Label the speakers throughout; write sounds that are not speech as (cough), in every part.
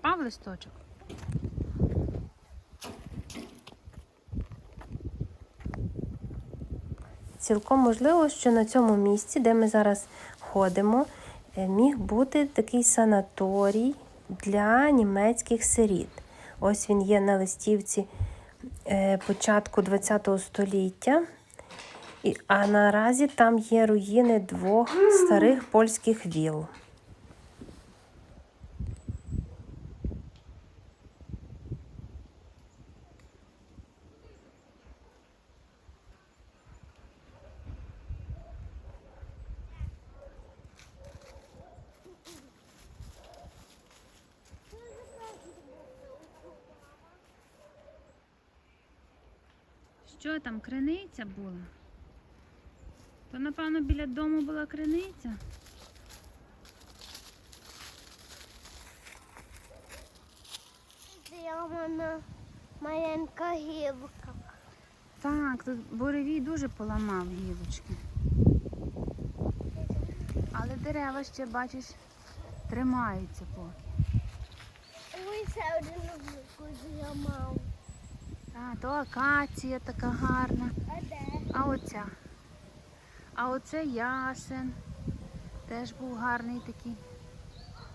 Speaker 1: Пав листочок.
Speaker 2: Цілком можливо, що на цьому місці, де ми зараз ходимо, е, міг бути такий санаторій для німецьких сиріт. Ось він є на листівці е, початку ХХ століття. А наразі там є руїни двох старих польських віл.
Speaker 1: Що там, криниця була? То, напевно, біля дому була криниця.
Speaker 3: Я мене маленька гілка.
Speaker 1: Так, тут буревій дуже поламав гілочки. Але дерева ще, бачиш, тримаються поки.
Speaker 3: Ой, ще один зламав.
Speaker 1: А, то акація така гарна.
Speaker 3: А де?
Speaker 1: А оця. А оце ясен. Теж був гарний такий.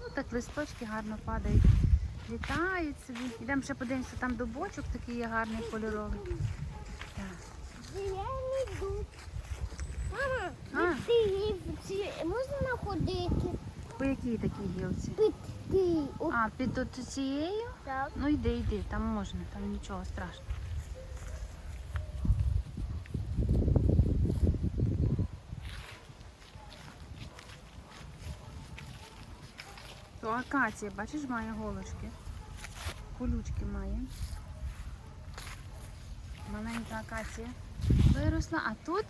Speaker 1: Ну так листочки гарно падають. Літають собі. Йдемо ще подивимося, там до бочок такий є гарний кольоровий.
Speaker 3: Зелений дуб. Мама,
Speaker 1: А.
Speaker 3: ти гілці можна ходити?
Speaker 1: По якій такій гілці?
Speaker 3: Під ти. О,
Speaker 1: А, під от цією?
Speaker 3: Так.
Speaker 1: Ну йди, йди, там можна, там нічого страшного. То акація, бачиш, має голочки. Колючки має. Маленька акація виросла, а тут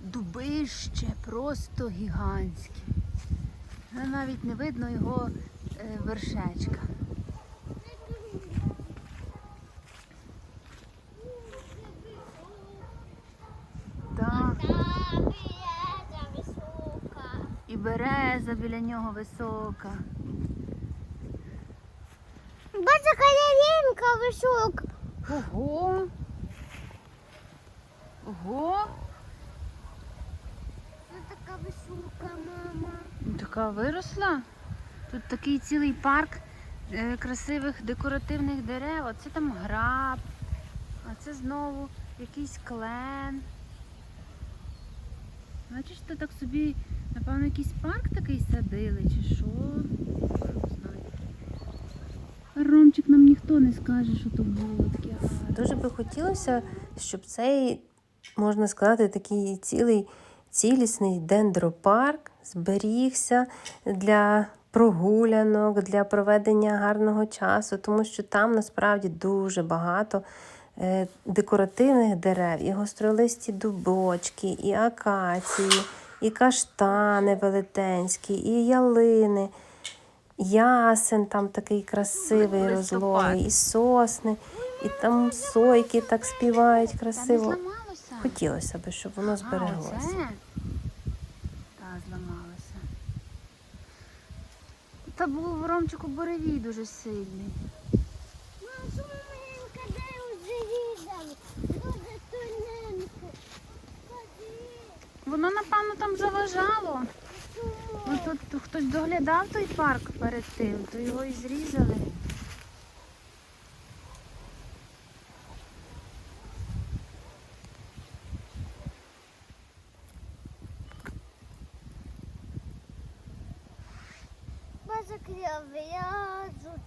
Speaker 1: дубище просто гігантське. Навіть не видно його е, вершечка. Так,
Speaker 3: Та береза висока.
Speaker 1: і береза біля нього висока.
Speaker 3: Бача калявинка висока.
Speaker 1: Ого! Ого!
Speaker 3: Це така висока, мама.
Speaker 1: Така виросла. Тут такий цілий парк е, красивих декоративних дерев. Оце там граб, а це знову якийсь клен. Бачиш, то так собі, напевно, якийсь парк такий садили, чи що? Ромчик нам ніхто не скаже, що то було таке.
Speaker 2: Дуже би хотілося, щоб цей, можна сказати, такий цілий цілісний дендропарк зберігся для прогулянок, для проведення гарного часу, тому що там насправді дуже багато е, декоративних дерев, і гостролисті дубочки, і акації, і каштани велетенські, і ялини. Ясен там такий красивий, розлогий, і сосни, і там сойки так співають красиво. Хотілося б, щоб воно збереглося.
Speaker 1: зламалося. Та був в Ромчику буревій дуже сильний.
Speaker 3: Мама, що маленька, де вже?
Speaker 1: Воно, напевно, там заважало. Ну тут хтось доглядав той парк перед тим, то його і зрізали.
Speaker 3: Бача в'яжуть.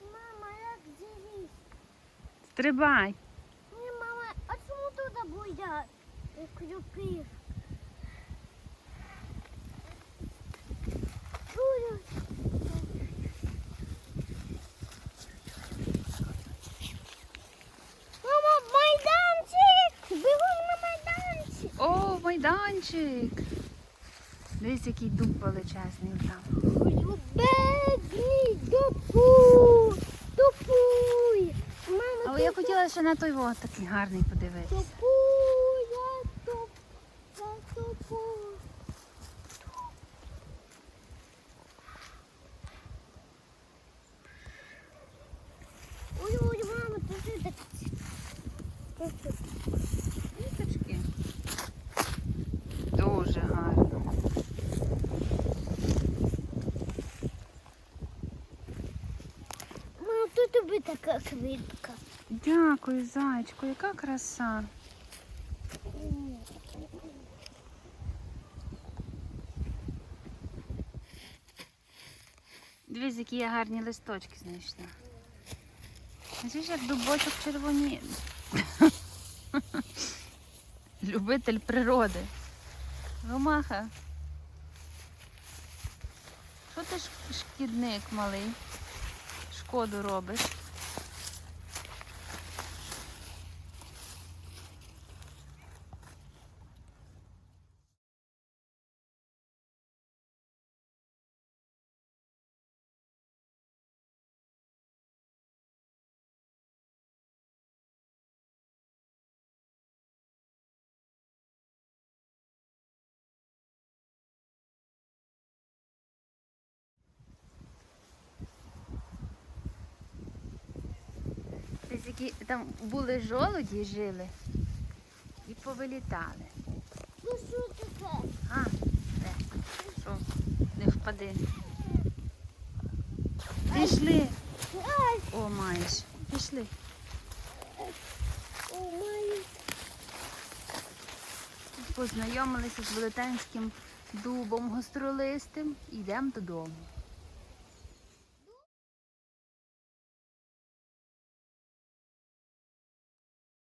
Speaker 3: Мама, як зріз?
Speaker 1: Стрибай.
Speaker 3: Ні, мама, а чому туди боять? Крюки. Мама, майданчик! Бігом на майданчик!
Speaker 1: О, майданчик. Дивись, який дуб величезний там.
Speaker 3: Бедний,
Speaker 1: треба ще на той вот такий гарний подивитися.
Speaker 3: Топу, я топ, я топу. Ой, ой, мама, ти так. Така квітка.
Speaker 1: Дякую, зайчку, яка краса. Дивись, які я гарні листочки знайшла. Бачиш, як дубочок червоні. (laughs) Любитель природи. Ромаха. Що ти шкідник малий? Шкоду робиш. Які там були жолуді жили і повилітали.
Speaker 3: Ну що таке?
Speaker 1: А, де? Що? Не впади. Пішли. О, маєш. Пішли. Познайомилися з велетенським дубом гостролистим йдемо додому.